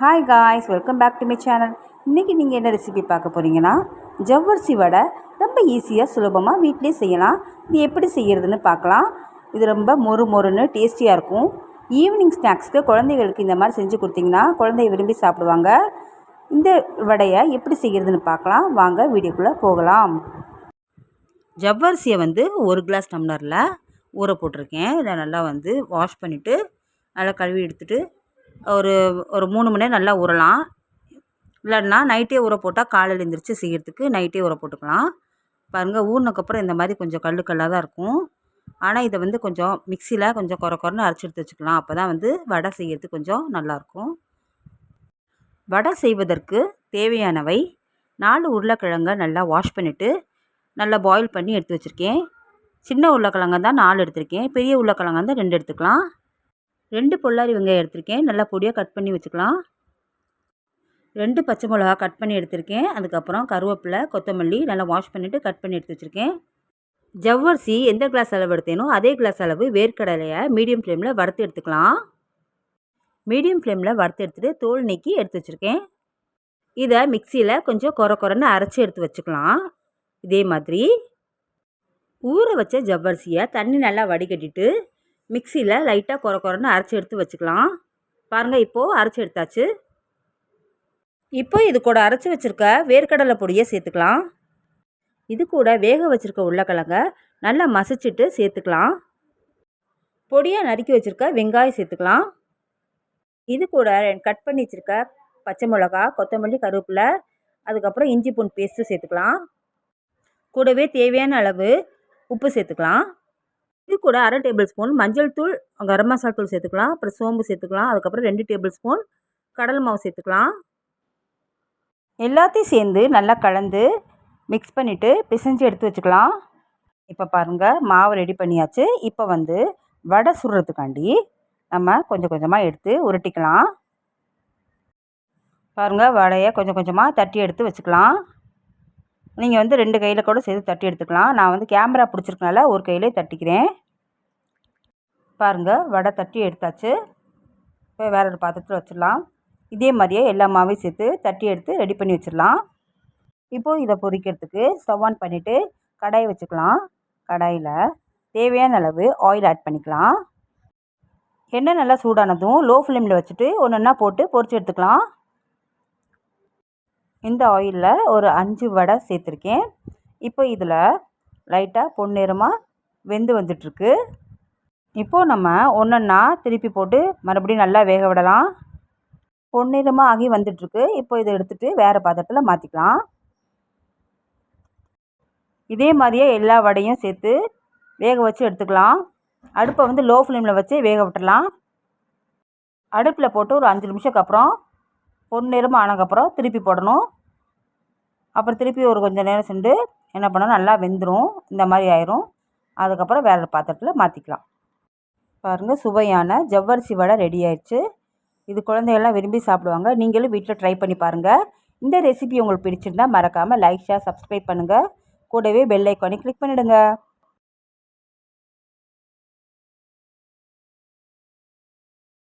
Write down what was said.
Hi guys welcome back to my channel இன்றைக்கி நீங்கள் என்ன ரெசிபி பார்க்க போகிறீங்கன்னா ஜவ்வரிசி வடை ரொம்ப ஈஸியாக சுலபமாக வீட்டிலே செய்யலாம். இது எப்படி செய்கிறதுன்னு பார்க்கலாம். இது ரொம்ப மொறு மொறுன்னு டேஸ்டியாக இருக்கும். ஈவினிங் ஸ்நாக்ஸ்க்கு குழந்தைகளுக்கு இந்த மாதிரி செஞ்சு கொடுத்தீங்கன்னா குழந்தைய விரும்பி சாப்பிடுவாங்க. இந்த வடையை எப்படி செய்கிறதுன்னு பார்க்கலாம். வாங்க வீடியோக்குள்ளே போகலாம். ஜவ்வரிசியை வந்து ஒரு கிளாஸ் டம்ளரில் ஊற போட்டிருக்கேன். இதை நல்லா வந்து வாஷ் பண்ணிவிட்டு நல்லா கழுவி எடுத்துகிட்டு ஒரு ஒரு மூணு மணி நேரம் நல்லா ஊறலாம். இல்லைன்னா நைட்டே ஊற போட்டால் காலையில் எழுந்திரிச்சி செய்கிறதுக்கு நைட்டே ஊற போட்டுக்கலாம். பாருங்கள் ஊறினக்கப்புறம் இந்த மாதிரி கொஞ்சம் கல் கல்லாக தான் இருக்கும். ஆனால் இதை வந்து கொஞ்சம் மிக்சியில் கொஞ்சம் குறை குறைன்னு அரைச்சி எடுத்து வச்சுக்கலாம். அப்போ தான் வந்து வடை செய்கிறதுக்கு கொஞ்சம் நல்லாயிருக்கும் வடை செய்வதற்கு தேவையானவை நாலு உருளைக்கிழங்கை நல்லா வாஷ் பண்ணிவிட்டு நல்லா பாயில் பண்ணி எடுத்து வச்சுருக்கேன். சின்ன உருளைக்கிழங்க தான் நாலு எடுத்திருக்கேன். பெரிய உருளைக்கிழங்க தான் ரெண்டு எடுத்துக்கலாம். ரெண்டு பொள்ளாரி வெங்காயம் எடுத்திருக்கேன். நல்லா பொடியாக கட் பண்ணி வச்சுக்கலாம். ரெண்டு பச்சை மிளகா கட் பண்ணி எடுத்திருக்கேன். அதுக்கப்புறம் கருவேப்பிலை கொத்தமல்லி நல்லா வாஷ் பண்ணிவிட்டு கட் பண்ணி எடுத்து வச்சுருக்கேன். ஜவ்வரிசி எந்த கிளாஸ் அளவு எடுத்தேனோ அதே கிளாஸ் அளவு வேர்க்கடலையை மீடியம் ஃப்ளேமில் வறுத்து எடுத்துக்கலாம். மீடியம் ஃப்ளேமில் வறுத்து எடுத்துகிட்டு தோல் நீக்கி எடுத்து வச்சுருக்கேன். இதை மிக்சியில் கொஞ்சம் குறை குறைன்னு அரைச்சி எடுத்து வச்சுக்கலாம். இதே மாதிரி ஊற வச்ச ஜவ்வரிசியை தண்ணி நல்லா வடிகட்டிட்டு மிக்சியில் லைட்டாக குற குறன்னு அரைச்சி எடுத்து வச்சுக்கலாம். பாருங்கள் இப்போது அரைச்சி எடுத்தாச்சு. இப்போ இது கூட அரைச்சி வச்சுருக்க வேர்க்கடலை பொடியை சேர்த்துக்கலாம். இது கூட வேக வச்சுருக்க உருளைக்கிழங்க நல்லா மசிச்சுட்டு சேர்த்துக்கலாம். பொடியாக நறுக்கி வச்சுருக்க வெங்காயம் சேர்த்துக்கலாம். இது கூட கட் பண்ணி வச்சுருக்க பச்சை மிளகா கொத்தமல்லி கருவேப்பிலை அதுக்கப்புறம் இஞ்சி பூண்டு பேஸ்ட்டு சேர்த்துக்கலாம். கூடவே தேவையான அளவு உப்பு சேர்த்துக்கலாம். இது கூட அரை டேபிள் ஸ்பூன் மஞ்சள் தூள் கரம் மசாலா தூள் சேர்த்துக்கலாம். அப்புறம் சோம்பு சேர்த்துக்கலாம். அதுக்கப்புறம் ரெண்டு டேபிள் ஸ்பூன் கடலை மாவு சேர்த்துக்கலாம். எல்லாத்தையும் சேர்ந்து நல்லா கலந்து மிக்ஸ் பண்ணிவிட்டு பிசைஞ்சு எடுத்து வச்சுக்கலாம். இப்போ பாருங்கள் மாவு ரெடி பண்ணியாச்சு. இப்போ வந்து வடை சுடுறதுக்காண்டி நம்ம கொஞ்சம் கொஞ்சமாக எடுத்து உருட்டிக்கலாம். பாருங்கள் வடையை கொஞ்சம் கொஞ்சமாக தட்டி எடுத்து வச்சுக்கலாம். நீங்கள் வந்து ரெண்டு கையில் கூட சேர்த்து தட்டி எடுத்துக்கலாம். நான் வந்து கேமரா பிடிச்சிருக்கனால ஒரு கையிலே தட்டிக்கிறேன். பாருங்கள் வடை தட்டி எடுத்தாச்சு. இப்போ வேற ஒரு பாத்திரத்தில் வச்சிடலாம். இதே மாதிரியே எல்லா மாவையும் சேர்த்து தட்டி எடுத்து ரெடி பண்ணி வச்சிடலாம். இப்போது இதை பொரிக்கிறதுக்கு ஸ்டவ் ஆன் பண்ணிவிட்டு கடாயை வச்சுக்கலாம். கடாயில் தேவையான அளவு ஆயில் ஆட் பண்ணிக்கலாம். எண்ணெய் நல்லா சூடானதும் லோ ஃப்ளேமில் வச்சுட்டு ஒன்று ஒன்றா போட்டு பொரிச்சு எடுத்துக்கலாம். இந்த ஆயிலில் ஒரு அஞ்சு வடை சேர்த்துருக்கேன். இப்போ இதில் லைட்டாக பொன்னிறமாக வெந்து வந்துட்டுருக்கு. இப்போது நம்ம ஒன்றொன்னா திருப்பி போட்டு மறுபடியும் நல்லா வேக விடலாம். பொன்னிறமாக ஆகி வந்துட்டுருக்கு. இப்போ இதை எடுத்துகிட்டு வேறு பாத்திரத்தில் மாற்றிக்கலாம் இதே மாதிரியே எல்லா வடையும் சேர்த்து வேக வச்சு எடுத்துக்கலாம். அடுப்பை வந்து லோ ஃப்ளேமில் வச்சு வேக விட்டுடலாம். அடுப்பில் போட்டு ஒரு அஞ்சு நிமிஷத்துக்கு அப்புறம் பொன்னிறமாக ஆனதுக்கப்புறம் திருப்பி போடணும். அப்புறம் திருப்பி ஒரு கொஞ்சம் நேரம் சென்று என்ன பண்ணணும்? நல்லா வெந்துடும் இந்த மாதிரி ஆயிரும். அதுக்கப்புறம் வேறு பாத்திரத்தில் மாற்றிக்கலாம் பாருங்கள் சுவையான ஜவ்வரிசி வடை ரெடி ஆயிடுச்சு. இது குழந்தைகள்லாம் விரும்பி சாப்பிடுவாங்க. நீங்களும் வீட்டில் ட்ரை பண்ணி பாருங்கள் இந்த ரெசிபி உங்களுக்கு பிடிச்சிருந்தா மறக்காமல் லைக் ஷேர் சப்ஸ்கிரைப் பண்ணுங்கள் கூடவே பெல் ஐக்கானே கிளிக் பண்ணிவிடுங்க